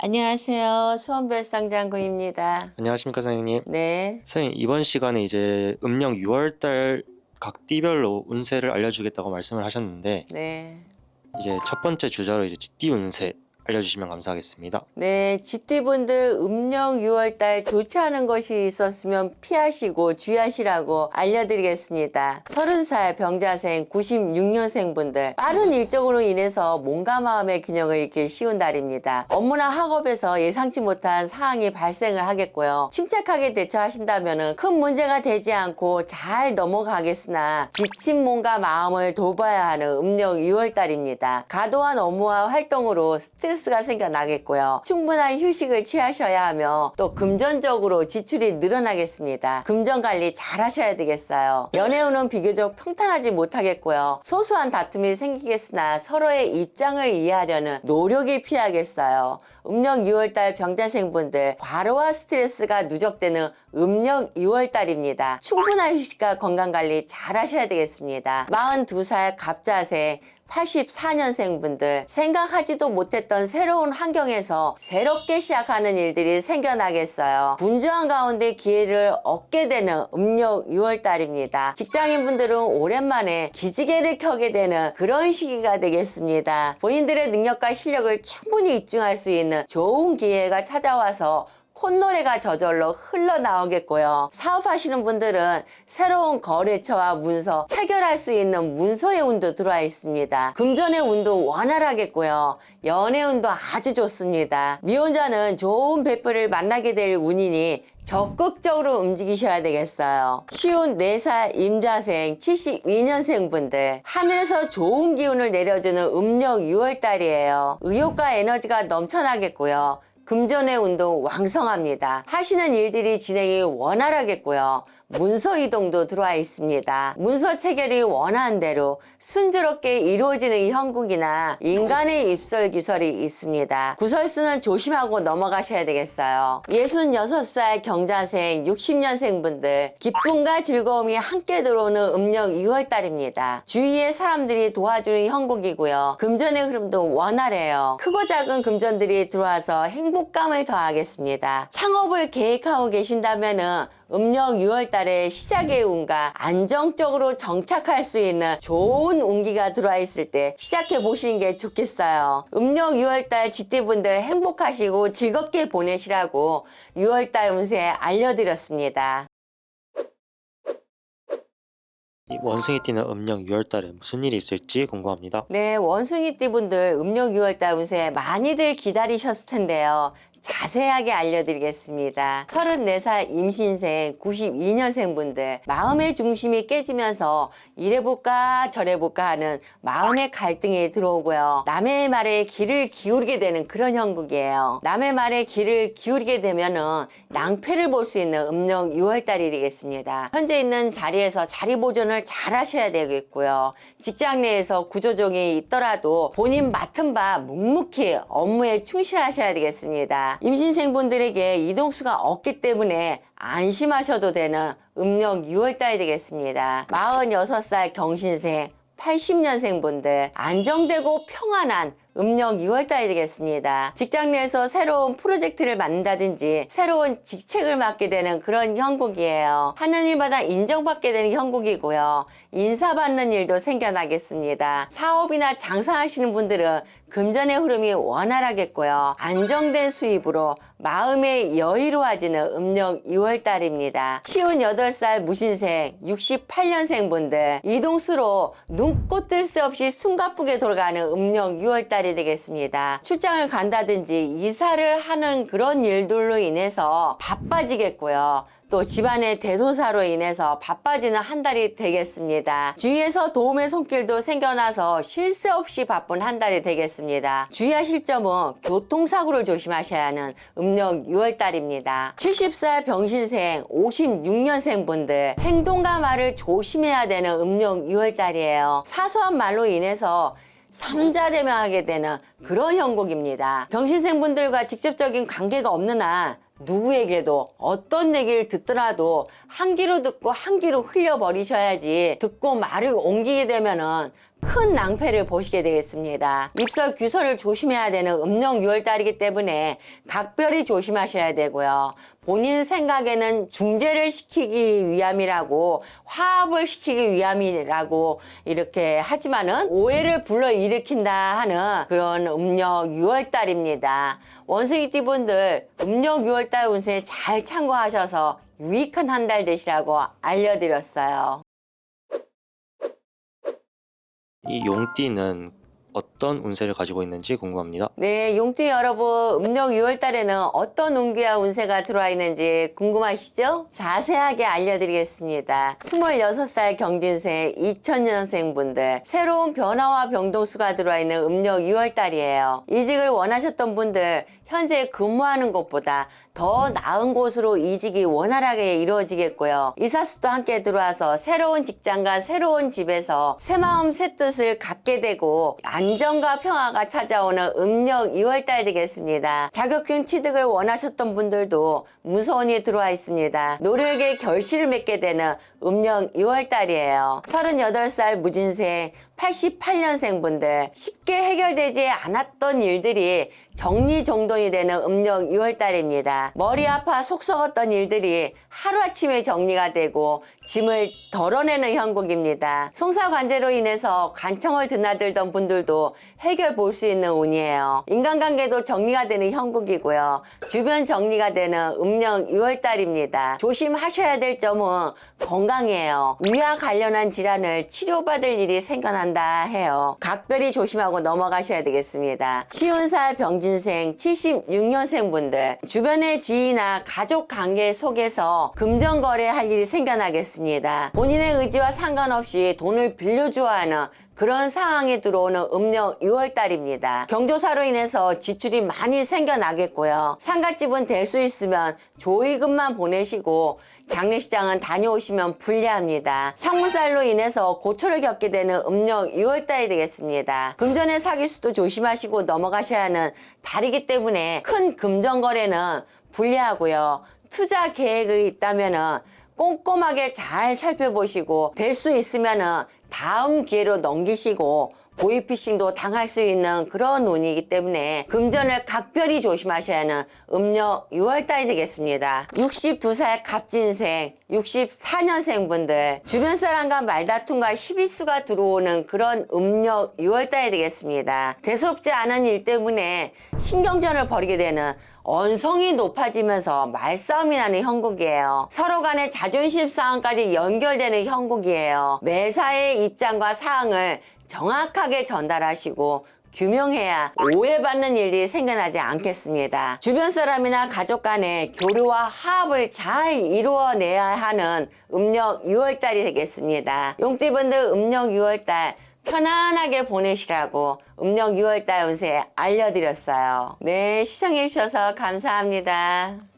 안녕하세요. 수원별상장구입니다. 안녕하십니까 선생님. 네. 선생님 이번 시간에 이제 음력 6월달 각 띠별로 운세를 알려주겠다고 말씀을 하셨는데 네. 이제 첫 번째 주자로 이제 쥐띠 운세 알려주시면 감사하겠습니다. 네, 지띠분들 음력 6월달 좋지 않은 것이 있었으면 피하시고 주의하시라고 알려드리겠습니다. 30살 병자생 96년생 분들 빠른 일정으로 인해서 몸과 마음의 균형을 잃기 쉬운 달입니다. 업무나 학업에서 예상치 못한 사항이 발생을 하겠고요. 침착하게 대처하신다면 큰 문제가 되지 않고 잘 넘어가겠으나 지친 몸과 마음을 돌봐야 하는 음력 6월달입니다. 과도한 업무와 활동으로 스트레스 가 생겨나겠고요. 충분한 휴식을 취하셔야 하며 또 금전적으로 지출이 늘어나겠습니다. 금전 관리 잘 하셔야 되겠어요. 연애운은 비교적 평탄하지 못하겠고요. 소소한 다툼이 생기겠으나 서로의 입장을 이해하려는 노력이 필요하겠어요. 음력 6월달 병자생분들 과로와 스트레스가 누적되는 음력 2월달입니다. 충분한 휴식과 건강관리 잘 하셔야 되겠습니다. 42살 갑자생 84년생 분들 생각하지도 못했던 새로운 환경에서 새롭게 시작하는 일들이 생겨나겠어요. 분주한 가운데 기회를 얻게 되는 음력 6월달입니다. 직장인 분들은 오랜만에 기지개를 켜게 되는 그런 시기가 되겠습니다. 본인들의 능력과 실력을 충분히 입증할 수 있는 좋은 기회가 찾아와서 콧노래가 저절로 흘러나오겠고요. 사업하시는 분들은 새로운 거래처와 문서 체결할 수 있는 문서의 운도 들어와 있습니다. 금전의 운도 원활하겠고요. 연애 운도 아주 좋습니다. 미혼자는 좋은 베프를 만나게 될 운이니 적극적으로 움직이셔야 되겠어요. 쉬운 4살 임자생 72년생 분들 하늘에서 좋은 기운을 내려주는 음력 6월달이에요. 의욕과 에너지가 넘쳐나겠고요. 금전의 운동 왕성합니다. 하시는 일들이 진행이 원활하겠고요. 문서 이동도 들어와 있습니다. 문서 체결이 원하는 대로 순조롭게 이루어지는 형국이나 인간의 입설 기설이 있습니다. 구설수는 조심하고 넘어가셔야 되겠어요. 66살 경자생 60년생 분들 기쁨과 즐거움이 함께 들어오는 음력 2월달입니다. 주위의 사람들이 도와주는 형국이고요. 금전의 흐름도 원활해요. 크고 작은 금전들이 들어와서 행복 감을 더하겠습니다. 창업을 계획하고 계신다면은 음력 6월 달에 시작의 운과 안정적으로 정착할 수 있는 좋은 운기가 들어와 있을 때 시작해 보시는 게 좋겠어요. 음력 6월 달 지띠분들 행복하시고 즐겁게 보내시라고 6월 달 운세 알려드렸습니다. 이 원숭이 띠는 음력 6월달에 무슨 일이 있을지 궁금합니다. 네, 원숭이띠분들 음력 6월달 운세 많이들 기다리셨을 텐데요. 자세하게 알려드리겠습니다. 34살 임신생 92년생 분들 마음의 중심이 깨지면서 이래볼까 저래볼까 하는 마음의 갈등이 들어오고요. 남의 말에 귀를 기울이게 되는 그런 형국이에요. 남의 말에 귀를 기울이게 되면은 낭패를 볼 수 있는 음력 6월달이 되겠습니다. 현재 있는 자리에서 자리 보존을 잘 하셔야 되겠고요. 직장 내에서 구조종이 있더라도 본인 맡은 바 묵묵히 업무에 충실하셔야 되겠습니다. 임신생분들에게 이동수가 없기 때문에 안심하셔도 되는 음력 6월달이 되겠습니다. 46살 경신생 80년생 분들 안정되고 평안한 음력 2월달이 되겠습니다. 직장 내에서 새로운 프로젝트를 만든다든지 새로운 직책을 맡게 되는 그런 형국이에요. 하는 일마다 인정받게 되는 형국이고요. 인사받는 일도 생겨나겠습니다. 사업이나 장사하시는 분들은 금전의 흐름이 원활하겠고요. 안정된 수입으로 마음의 여유로워지는 음력 2월달입니다. 쉬운 8살 무신생 68년생 분들 이동수로 눈꽃 뜰 새 없이 숨가쁘게 돌아가는 음력 6월달 이 되겠습니다. 출장을 간다든지 이사를 하는 그런 일들로 인해서 바빠지겠고요. 또 집안의 대소사로 인해서 바빠지는 한 달이 되겠습니다. 주위에서 도움의 손길도 생겨나서 쉴 새 없이 바쁜 한 달이 되겠습니다. 주의하실 점은 교통사고를 조심하셔야 하는 음력 6월달입니다. 70살 병신생 56년생 분들 행동과 말을 조심해야 되는 음력 6월달이에요. 사소한 말로 인해서 삼자대명하게 되는 그런 형국입니다. 병신생분들과 직접적인 관계가 없는 한 누구에게도 어떤 얘기를 듣더라도 한 귀로 듣고 한 귀로 흘려버리셔야지 듣고 말을 옮기게 되면은 큰 낭패를 보시게 되겠습니다. 입설 규설을 조심해야 되는 음력 6월달이기 때문에 각별히 조심하셔야 되고요. 본인 생각에는 중재를 시키기 위함이라고 화합을 시키기 위함이라고 이렇게 하지만은 오해를 불러일으킨다 하는 그런 음력 6월달입니다. 원숭이띠 분들 음력 6월달 운세 잘 참고하셔서 유익한 한 달 되시라고 알려드렸어요. 이 용띠는 어떤 운세를 가지고 있는지 궁금합니다. 네, 용띠 여러분, 음력 6월 달에는 어떤 운기와 운세가 들어와 있는지 궁금하시죠? 자세하게 알려드리겠습니다. 26살 경진생 2000년생 분들, 새로운 변화와 병동수가 들어와 있는 음력 6월 달이에요. 이직을 원하셨던 분들, 현재 근무하는 곳보다 더 나은 곳으로 이직이 원활하게 이루어지겠고요. 이사수도 함께 들어와서 새로운 직장과 새로운 집에서 새 마음 새 뜻을 갖게 되고 안정과 평화가 찾아오는 음력 2월달 되겠습니다. 자격증 취득을 원하셨던 분들도 무서운이 들어와 있습니다. 노력의 결실을 맺게 되는 음력 2월달이에요. 38살 무진생 88년생 분들 쉽게 해결되지 않았던 일들이 정리정돈이 되는 음력 2월달입니다. 머리 아파 속 썩었던 일들이 하루아침에 정리가 되고 짐을 덜어내는 형국입니다. 송사관제로 인해서 관청을 드나들던 분들도 해결 볼 수 있는 운이에요. 인간관계도 정리가 되는 형국이고요. 주변 정리가 되는 음력 2월달입니다. 조심하셔야 될 점은 건강 이에요. 위와 관련한 질환을 치료받을 일이 생겨난다 해요. 각별히 조심하고 넘어가셔야 되겠습니다. 시운사 병진생 76년생 분들 주변의 지인이나 가족 관계 속에서 금전 거래할 일이 생겨나겠습니다. 본인의 의지와 상관없이 돈을 빌려주어 하는 그런 상황이 들어오는 음력 6월달입니다. 경조사로 인해서 지출이 많이 생겨나겠고요. 상갓집은 될 수 있으면 조의금만 보내시고 장례시장은 다녀오시면 불리합니다. 상무살로 인해서 고초를 겪게 되는 음력 6월달이 되겠습니다. 금전의 사기수도 조심하시고 넘어가셔야 하는 달이기 때문에 큰 금전 거래는 불리하고요. 투자 계획이 있다면은 꼼꼼하게 잘 살펴보시고 될 수 있으면은 다음 기회로 넘기시고 보이피싱도 당할 수 있는 그런 운이기 때문에 금전을 각별히 조심하셔야 하는 음력 6월달이 되겠습니다. 62살 갑진생, 64년생 분들 주변 사람과 말다툼과 시비수가 들어오는 그런 음력 6월달이 되겠습니다. 대수롭지 않은 일 때문에 신경전을 벌이게 되는 언성이 높아지면서 말싸움이 나는 형국이에요. 서로 간의 자존심 싸움까지 연결되는 형국이에요. 매사의 입장과 사항을 정확하게 전달하시고 규명해야 오해받는 일이 생겨나지 않겠습니다. 주변 사람이나 가족 간의 교류와 화합을 잘 이루어내야 하는 음력 6월달이 되겠습니다. 용띠분들 음력 6월달 편안하게 보내시라고 음력 6월달 운세 알려드렸어요. 네, 시청해주셔서 감사합니다.